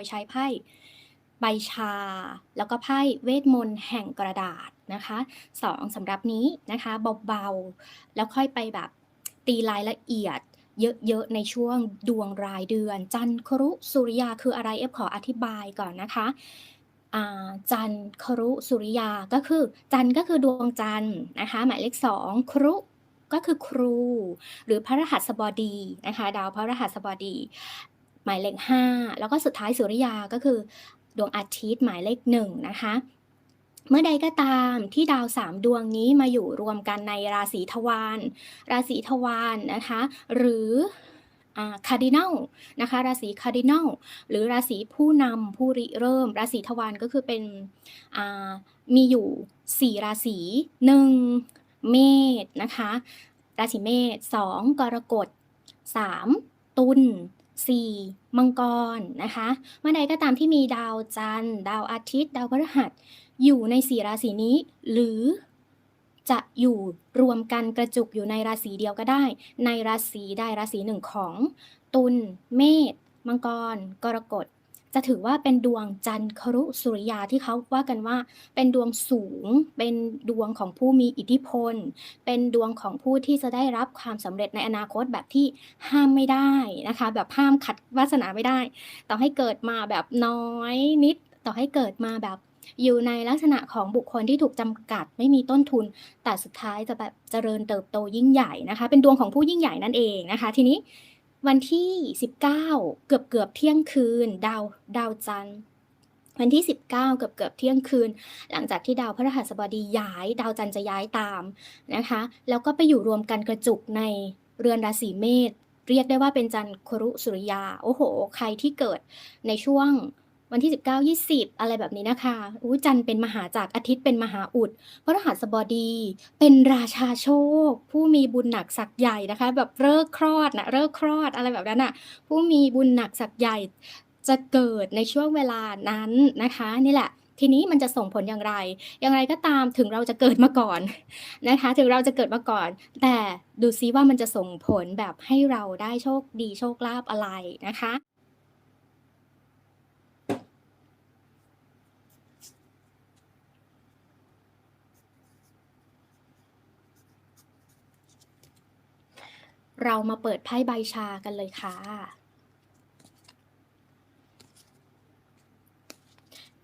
ยใช้ไพ่ใบชา แล้วก็ไพ่เวทมนต์แห่งกระดาษนะคะสองสำหรับนี้นะคะเบาๆ แล้วค่อยไปแบบตีรายละเอียดเยอะๆในช่วงดวงรายเดือน จันครุสุริยาคืออะไรเอฟขออธิบายก่อนนะคะจันครุสุริยาก็คือ จันก็คือดวงจันนะคะ หมายเลขสองครุก็คือครู หรือพระรหัสบดีนะคะ ดาวพระรหัสบดี หมายเลขห้าแล้วก็สุดท้ายสุริยาก็คือ ดวงอาทิตย์หมายเลขหนึ่งนะคะเมื่อใดก็ตามที่ดาวสามดวงนี้มาอยู่รวมกันในราศีทวารราศีทวารนะคะ หรือคาร์ดินัลนะคะ ราศีคาร์ดินัลหรือราศีผู้นำผู้ริเริ่ม ราศีทวารก็คือเป็นมีอยู่ 4 ราศี 1 เมษนะคะ ราศีเมษ 2 กรกฎ 3 ตุล 4 มังกรนะคะเมื่อใดก็ตามที่มีดาวจันทร์ ดาวอาทิตย์ ดาวพฤหัส อยู่ในสี่ราศีนี้ หรือจะอยู่รวมกันกระจุกอยู่ในราศีเดียวก็ได้ ในราศีใดราศีหนึ่งของ ตุลเมษมังกร กรกฎ จะถือว่าเป็นดวงจันทร์ครุสุริยาที่เขาว่ากันว่า เป็นดวงสูง เป็นดวงของผู้มีอิทธิพล เป็นดวงของผู้ที่จะได้รับความสำเร็จในอนาคตแบบที่ห้ามไม่ได้นะคะ แบบห้ามขัดวาสนาไม่ได้ ต่อให้เกิดมาแบบน้อยนิด ต่อให้เกิดมาแบบอยู่ในลักษณะของบุคคลที่ถูกจำกัดไม่มีต้นทุน แต่สุดท้ายจะแบบเจริญเติบโตยิ่งใหญ่นะคะ เป็นดวงของผู้ยิ่งใหญ่นั่นเองนะคะ ทีนี้ วันที่ 19 เกือบเกือบเที่ยงคืน ดาวดาวจันทร์วันที่ 19 เกือบเกือบเที่ยงคืน หลังจากที่ดาวพฤหัสบดีย้าย ดาวจันทร์จะย้ายตามนะคะ แล้วก็ไปอยู่รวมกันกระจุกในเรือนราศีเมษเรียกได้ว่าเป็นจันทร์ครุสุริยา โอ้โห ใครที่เกิดในช่วง วันที่ 19 20 อะไรแบบนี้นะคะอู้จันเป็นมหาจากอาทิตย์เป็นมหาอุดพระรหัสบดี เป็นราชาโชค ผู้มีบุญหนักศักใหญ่นะคะ แบบเลิกคลอดนะเลิกคลอดอะไรแบบนั้นอะ ผู้มีบุญหนักศักใหญ่จะเกิดในช่วงเวลานั้นนะคะนี่แหละทีนี้มันจะส่งผลอย่างไร อย่างไรก็ตามถึงเราจะเกิดมาก่อนนะคะ ถึงเราจะเกิดมาก่อน แต่ดูซิว่ามันจะส่งผลแบบให้เราได้โชคดีโชคลาภอะไรนะคะ เรามาเปิดไพ่ใบชากันเลยค่ะ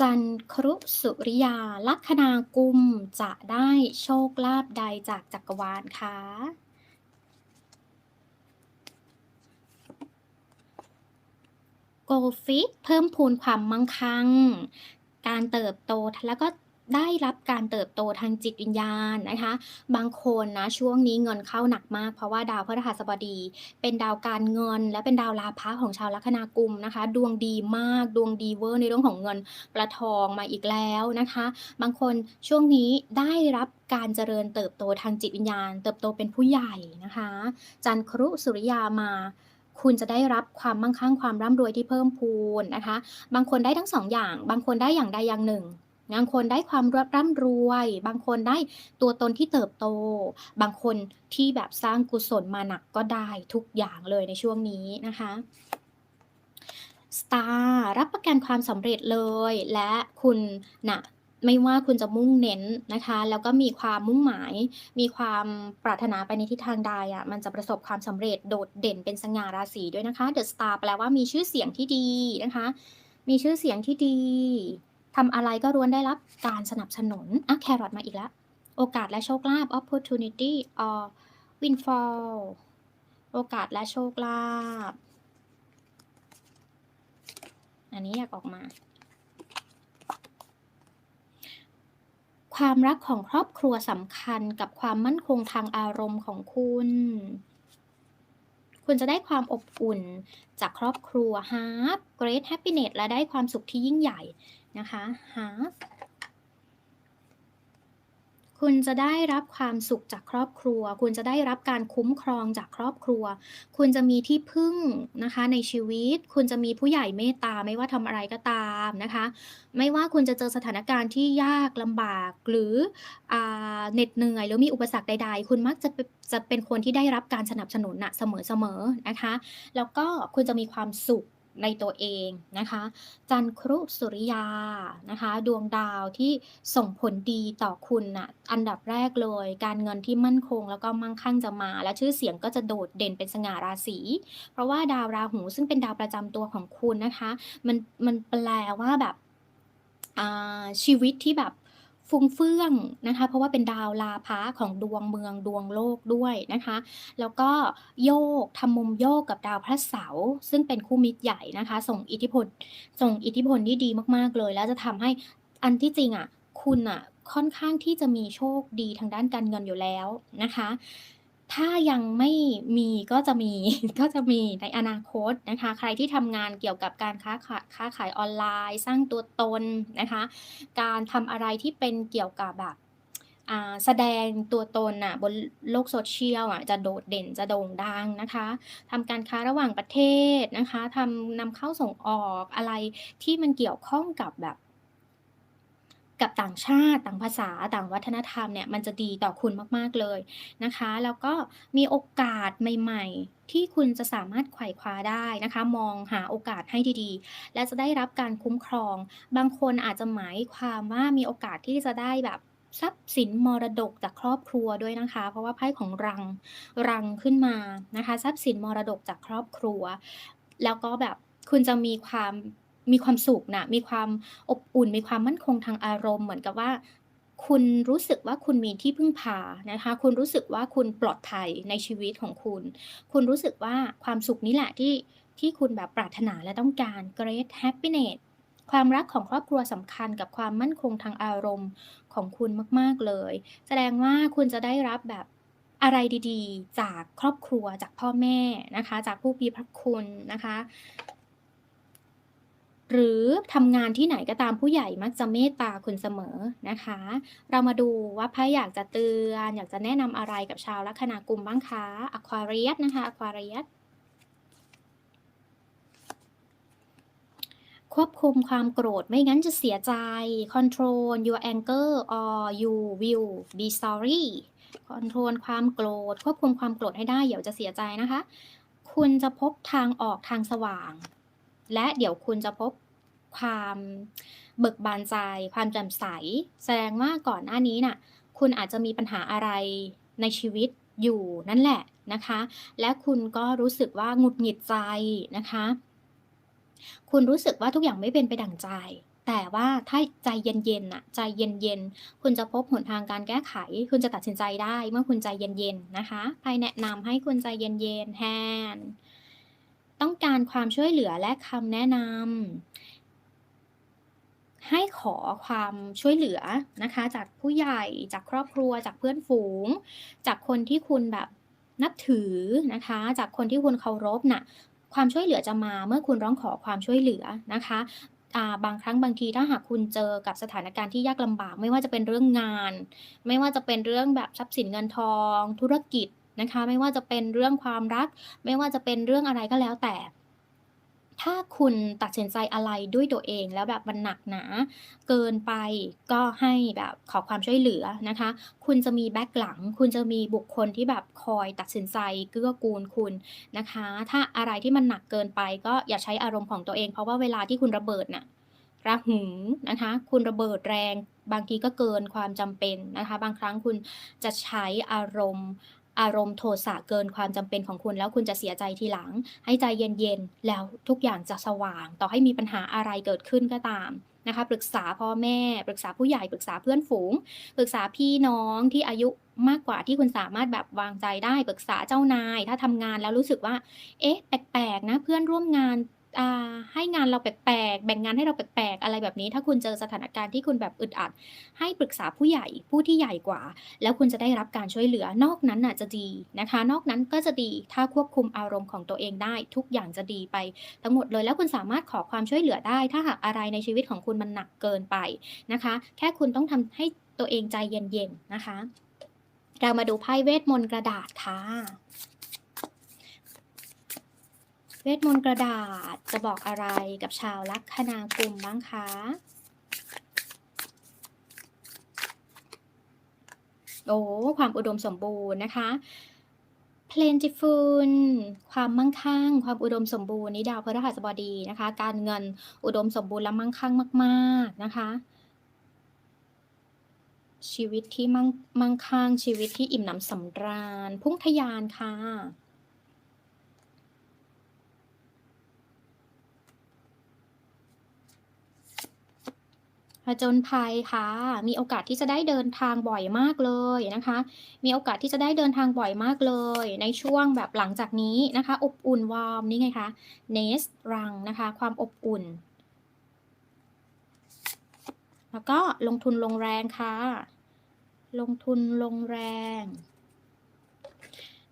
จันครุสุริยา ลัคนากุมจะได้โชคลาภใดจากจักรวาลคะโกฟิตเพิ่มพูนความมั่งคั่ง การเติบโตแล้วก็ ได้รับการเติบโตทางจิตวิญญาณนะคะ บางคนนะช่วงนี้เงินเข้าหนักมาก เพราะว่าดาวพฤหัสบดี เป็นดาวการเงิน และเป็นดาวลาภะของชาวลัคนากุมนะคะ ดวงดีมากดวงดีเวอร์ในเรื่องของเงินประทองมาอีกแล้วนะคะ บางคนช่วงนี้ได้รับการเจริญเติบโตทางจิตวิญญาณ เติบโตเป็นผู้ใหญ่นะคะ จันครุสุริยามาคุณจะได้รับความมั่งคั่งความร่ำรวยที่เพิ่มพูนนะคะ บางคนได้ทั้งสองอย่าง บางคนได้อย่างใดอย่างหนึ่ง บางคนได้ความร่ำรวย บางคนได้ตัวตนที่เติบโต บางคนที่แบบสร้างกุศลมาหนักก็ได้ทุกอย่างเลยในช่วงนี้นะคะสตาร์รับประกันความสำเร็จเลย และคุณนะไม่ว่าคุณจะมุ่งเน้นนะคะ แล้วก็มีความมุ่งหมาย มีความปรารถนาไปในทิศทางใดอะ มันจะประสบความสำเร็จโดดเด่นเป็นสง่าราศีด้วยนะคะเดอะสตาร์แปลว่ามีชื่อเสียงที่ดีนะคะ มีชื่อเสียงที่ดี ทำอะไรก็ล้วนได้รับการสนับสนุนอะแครอทมาอีกแล้ว โอกาสและโชคลาภ opportunity or windfall โอกาสและโชคลาภ อันนี้อยากออกมา ความรักของครอบครัวสำคัญกับความมั่นคงทางอารมณ์ของคุณ คุณจะได้ความอบอุ่นจากครอบครัว Have great happiness และได้ความสุขที่ยิ่งใหญ่นะคะ have คุณจะได้รับความสุขจากครอบครัว คุณจะได้รับการคุ้มครองจากครอบครัว คุณจะมีที่พึ่งนะคะในชีวิต คุณจะมีผู้ใหญ่เมตตาไม่ว่าทำอะไรก็ตามนะคะ ไม่ว่าคุณจะเจอสถานการณ์ที่ยากลำบากหรืออเหน็ดเหนื่อยหรือมีอุปสรรคใด ๆ คุณมักจะจะเป็นคนที่ได้รับการสนับสนุนนะเสมอๆนะคะ แล้วก็คุณจะมีความสุข ในตัวเองนะคะ จันทร์ครุสุริยานะคะ ดวงดาวที่ส่งผลดีต่อคุณน่ะอันดับแรกเลย การเงินที่มั่นคงแล้วก็มั่งคั่งจะมา และชื่อเสียงก็จะโดดเด่นเป็นสง่าราศี เพราะว่าดาวราหูซึ่งเป็นดาวประจำตัวของคุณนะคะ มันมันแปลว่าแบบชีวิตที่แบบ ฟุ้งเฟื่องนะคะ เพราะว่าเป็นดาวลาภะของดวงเมืองดวงโลกด้วยนะคะ แล้วก็โยกทำมุมโยกกับดาวพระเสาร์ซึ่งเป็นคู่มิตรใหญ่นะคะ ส่งอิทธิพล ส่งอิทธิพลที่ดีมากๆเลย แล้วจะทำให้อันที่จริงอะคุณอะค่อนข้างที่จะมีโชคดีทางด้านการเงินอยู่แล้วนะคะ ถ้ายังไม่มีก็จะมี ก็จะมีในอนาคตนะคะ ใครที่ทำงานเกี่ยวกับการค้าขายค้าขายออนไลน์ สร้างตัวตนนะคะ การทำอะไรที่เป็นเกี่ยวกับแบบอ่าแสดงตัวตนน่ะบนโลก Social อะจะโดดเด่นจะโด่งดังนะคะทำการค้าระหว่างประเทศนะคะทำนำเข้าส่งออกอะไรที่มันเกี่ยวข้องกับแบบ กับต่างชาติ ต่างภาษา ต่างวัฒนธรรมเนี่ย มันจะดีต่อคุณมาก ๆ เลยนะคะ แล้วก็มีโอกาสใหม่ ๆ ที่คุณจะสามารถไขว่คว้าได้นะคะ มองหาโอกาสให้ดีๆ และจะได้รับการคุ้มครอง บางคนอาจจะหมายความว่ามีโอกาสที่จะได้แบบทรัพย์สินมรดกจากครอบครัวด้วยนะคะ เพราะว่าไพ่ของรังรังขึ้นมานะคะ ทรัพย์สินมรดกจากครอบครัว แล้วก็แบบคุณจะมีความ มีความสุขนะมีความอบอุ่น มีความมั่นคงทางอารมณ์ เหมือนกับว่า คุณรู้สึกว่าคุณมีที่พึ่งพานะคะ คุณรู้สึกว่าคุณปลอดภัยในชีวิตของคุณ คุณรู้สึกว่าความสุขนี้แหละที่ที่คุณแบบปรารถนาและต้องการ Great Happiness ความรักของครอบครัวสำคัญกับความมั่นคงทางอารมณ์ของคุณมาก ๆ เลย แสดงว่าคุณจะได้รับแบบอะไรดีๆ จากครอบครัวจากพ่อแม่นะคะ จากผู้มีพระคุณนะคะ หรือทำงานที่ไหนก็ตามผู้ใหญ่มักจะเมตตาคุณเสมอนะคะ เรามาดูว่าไพ่อยากจะเตือน อยากจะแนะนำอะไรกับชาวลัคนากุมบ้างคะ Aquarius นะคะ Aquarius ควบคุมความโกรธไม่งั้นจะเสียใจ Control your anger or you will be sorry คอนโทรลความโกรธ ควบคุมความโกรธให้ได้เดี๋ยวจะเสียใจนะคะ คุณจะพบทางออกทางสว่าง และเดี๋ยวคุณจะพบ ความเบิกบานใจ ความแจ่มใส แสดงว่าก่อนหน้านี้น่ะ คุณอาจจะมีปัญหาอะไรในชีวิตอยู่นั่นแหละนะคะ และคุณก็รู้สึกว่าหงุดหงิดใจนะคะ คุณรู้สึกว่าทุกอย่างไม่เป็นไปดั่งใจ แต่ว่าถ้าใจเย็นๆน่ะ ใจเย็นๆ คุณจะพบหนทางการแก้ไข คุณจะตัดสินใจได้เมื่อคุณใจเย็นๆ นะคะไพ่แนะนำให้คุณใจเย็นๆ Hand ต้องการความช่วยเหลือและคำแนะนำ ให้ขอความช่วยเหลือนะคะ จากผู้ใหญ่จากครอบครัว จากเพื่อนฝูง จากคนที่คุณแบบนับถือนะคะ จากคนที่คุณเคารพน่ะความช่วยเหลือจะมาเมื่อคุณร้องขอความช่วยเหลือนะคะบางครั้งบางทีถ้าหากคุณเจอกับสถานการณ์ที่ยากลำบาก ไม่ว่าจะเป็นเรื่องงาน ไม่ว่าจะเป็นเรื่องแบบทรัพย์สินเงินทอง ธุรกิจนะคะ ไม่ว่าจะเป็นเรื่องความรัก ไม่ว่าจะเป็นเรื่องอะไรก็แล้วแต่ ถ้าคุณตัดสินใจอะไรด้วยตัวเองแล้วแบบมันหนักหนา เกินไปก็ให้แบบขอความช่วยเหลือนะคะ คุณจะมีแบ็กหลัง คุณจะมีบุคคลที่แบบคอยตัดสินใจเกื้อกูลคุณนะคะ ถ้าอะไรที่มันหนักเกินไป ก็อย่าใช้อารมณ์ของตัวเอง เพราะว่าเวลาที่คุณระเบิดน่ะราหูนะคะ คุณระเบิดแรง บางทีก็เกินความจำเป็นนะคะ บางครั้งคุณจะใช้อารมณ์ อารมณ์โทสะเกินความจำเป็นของคุณแล้วคุณจะเสียใจทีหลัง ให้ใจเย็นๆ แล้วทุกอย่างจะสว่าง ต่อให้มีปัญหาอะไรเกิดขึ้นก็ตามนะคะปรึกษาพ่อแม่ ปรึกษาผู้ใหญ่ปรึกษาเพื่อนฝูง ปรึกษาพี่น้องที่อายุมากกว่าที่คุณสามารถแบบวางใจได้ ปรึกษาเจ้านาย ถ้าทำงานแล้วรู้สึกว่า เอ๊ะแปลกๆนะเพื่อนร่วมงาน ให้งานเราแปลกๆ แบ่งงานให้เราแปลกๆ อะไรแบบนี้ ถ้าคุณเจอสถานการณ์ที่คุณแบบอึดอัด ให้ปรึกษาผู้ใหญ่ผู้ที่ใหญ่กว่า แล้วคุณจะได้รับการช่วยเหลือนอกนั้นน่ะจะดีนะคะ นอกนั้นก็จะดีถ้าควบคุมอารมณ์ของตัวเองได้ ทุกอย่างจะดีไปทั้งหมดเลย แล้วคุณสามารถขอความช่วยเหลือได้ ถ้าหากอะไรในชีวิตของคุณมันหนักเกินไปนะคะ แค่คุณต้องทำให้ตัวเองใจเย็นๆนะคะ เรามาดูไพ่เวทมนต์กระดาษค่ะ เวทมนต์กระดาษจะบอกอะไรกับชาวลัคนากุมบ้างคะ โอ้ ความอุดมสมบูรณ์นะคะไ plentiful ความมั่งคั่ง ความอุดมสมบูรณ์นี่ดาวพฤหัสบดีนะคะ การเงินอุดมสมบูรณ์และมั่งคั่งมาก ๆ นะคะ ชีวิตที่มั่งมั่งคั่งชีวิตที่อิ่มหนำสำราญ พุ่งทะยานค่ะ ผจญภัยค่ะ มีโอกาสที่จะได้เดินทางบ่อยมากเลยนะคะ มีโอกาสที่จะได้เดินทางบ่อยมากเลย ในช่วงแบบหลังจากนี้นะคะ อบอุ่นวอร์มนี่ไงคะเนสรังนะคะ ความอบอุ่น แล้วก็ลงทุนลงแรงค่ะ ลงทุนลงแรง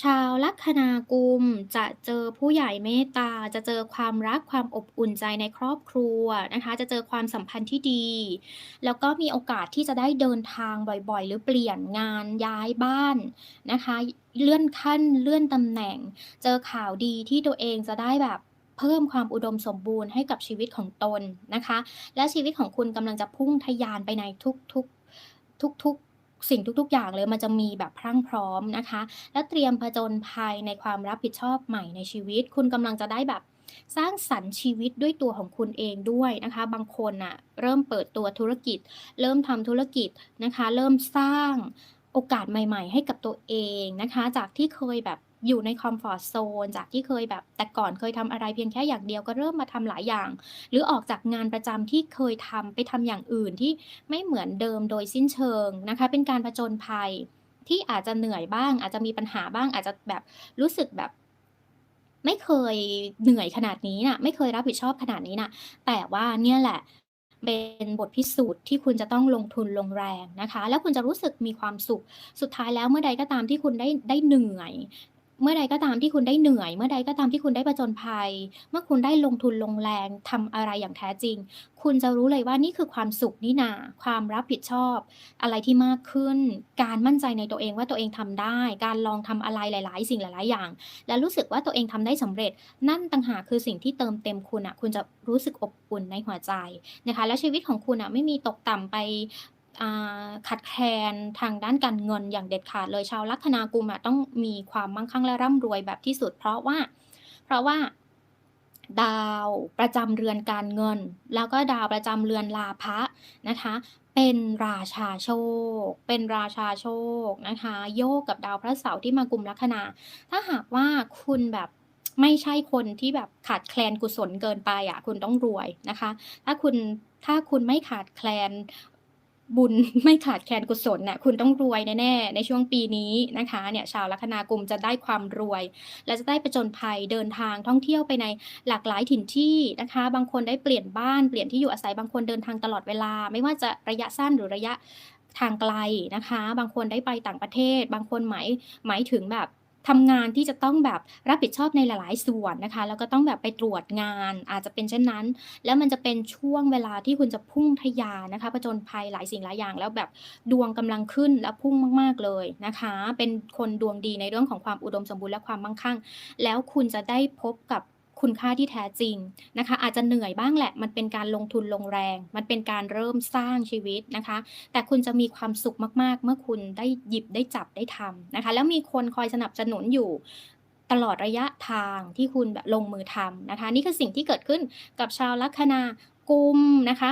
ชาวลัคนากุมจะเจอผู้ใหญ่เมตตา จะเจอความรักความอบอุ่นใจในครอบครัวนะคะ จะเจอความสัมพันธ์ที่ดี แล้วก็มีโอกาสที่จะได้เดินทางบ่อยๆ หรือเปลี่ยนงานย้ายบ้านนะคะ เลื่อนขั้นเลื่อนตำแหน่ง เจอข่าวดีที่ตัวเองจะได้แบบเพิ่มความอุดมสมบูรณ์ให้กับชีวิตของตนนะคะ และชีวิตของคุณกำลังจะพุ่งทะยานไปในทุกๆทุกๆ สิ่งทุก ๆ อย่างเลย มันจะมีแบบพรั่งพร้อมนะคะ และเตรียมผจญภัยในความรับผิดชอบใหม่ในชีวิต คุณกำลังจะได้แบบสร้างสรรค์ชีวิตด้วยตัวของคุณเองด้วยนะคะ บางคนน่ะเริ่มเปิดตัวธุรกิจ เริ่มทำธุรกิจนะคะ เริ่มสร้างโอกาสใหม่ ๆ ให้กับตัวเองนะคะ จากที่เคยแบบ อยู่ในคอมฟอร์ตโซนจากที่เคยแบบแต่ก่อนเคยทำอะไรเพียงแค่อย่างเดียวก็เริ่มมาทำหลายอย่าง หรือออกจากงานประจำที่เคยทำไปทำอย่างอื่นที่ไม่เหมือนเดิมโดยสิ้นเชิงนะคะ เป็นการผจญภัยที่อาจจะเหนื่อยบ้าง อาจจะมีปัญหาบ้าง อาจจะแบบรู้สึกแบบ ไม่เคยเหนื่อยขนาดนี้น่ะ ไม่เคยรับผิดชอบขนาดนี้น่ะ แต่ว่าเนี่ยแหละเป็นบทพิสูจน์ที่คุณจะต้องลงทุนลงแรงนะคะ แล้วคุณจะรู้สึกมีความสุข สุดท้ายแล้วเมื่อใดก็ตามที่คุณได้ได้เหนื่อย เมื่อใดก็ตามที่คุณได้เหนื่อย เมื่อใดก็ตามที่คุณได้ผจญภัย เมื่อคุณได้ลงทุนลงแรงทำอะไรอย่างแท้จริง คุณจะรู้เลยว่านี่คือความสุขนี่นา ความรับผิดชอบ อะไรที่มากขึ้น การมั่นใจในตัวเองว่าตัวเองทำได้ การลองทำอะไรหลาย ๆ สิ่งหลาย ๆ อย่าง และรู้สึกว่าตัวเองทำได้สำเร็จ นั่นต่างหากคือสิ่งที่เติมเต็มคุณน่ะคุณจะรู้สึกอบอุ่นในหัวใจนะคะ แล้วชีวิตของคุณน่ะไม่มีตกต่ำไป ขาดแคลนทางด้านการเงินอย่างเด็ดขาดเลยชาวลัคนากุมต้องมีความมั่งคั่งและร่ำรวยแบบที่สุด เพราะว่า เพราะว่า ดาวประจำเรือนการเงิน แล้วก็ดาวประจำเรือนลาภะนะคะ เป็นราชาโชค เป็นราชาโชคนะคะ โยกกับดาวพระเสาร์ที่มากุมลัคนา ถ้าหากว่าคุณแบบไม่ใช่คนที่แบบขาดแคลนกุศลเกินไปอะ คุณต้องรวยนะคะ ถ้าคุณถ้าคุณไม่ขาดแคลน บุญไม่ขาดแคลนกุศลน่ะคุณต้องรวยแน่ๆในช่วงปีนี้นะคะเนี่ยชาวลัคนากุมจะได้ความรวย และจะได้ผจญภัยเดินทางท่องเที่ยวไปในหลากหลายถิ่นที่นะคะ บางคนได้เปลี่ยนบ้านเปลี่ยนที่อยู่อาศัยบางคนเดินทางตลอดเวลา ไม่ว่าจะระยะสั้นหรือระยะทางไกลนะคะ บางคนได้ไปต่างประเทศ บางคนหมายหมายถึงแบบ ทำงานที่จะต้องแบบรับผิดชอบในหลาย ๆ ส่วนนะคะ แล้วก็ต้องแบบไปตรวจงานอาจจะเป็นเช่นนั้น แล้วมันจะเป็นช่วงเวลาที่คุณจะพุ่งทะยานนะคะผจญภัยหลายสิ่งหลายอย่าง แล้วแบบดวงกำลังขึ้นและพุ่งมาก ๆ เลยนะคะ เป็นคนดวงดีในเรื่องของความอุดมสมบูรณ์และความมั่งคั่ง แล้วคุณจะได้พบกับ คุณค่าที่แท้จริงนะคะ อาจจะเหนื่อยบ้างแหละ มันเป็นการลงทุนลงแรง มันเป็นการเริ่มสร้างชีวิตนะคะ แต่คุณจะมีความสุขมากๆ เมื่อคุณได้หยิบได้จับได้ทำนะคะ แล้วมีคนคอยสนับสนุนอยู่ตลอดระยะทางที่คุณแบบลงมือทำนะคะ นี่คือสิ่งที่เกิดขึ้นกับชาวลัคนากุมนะคะ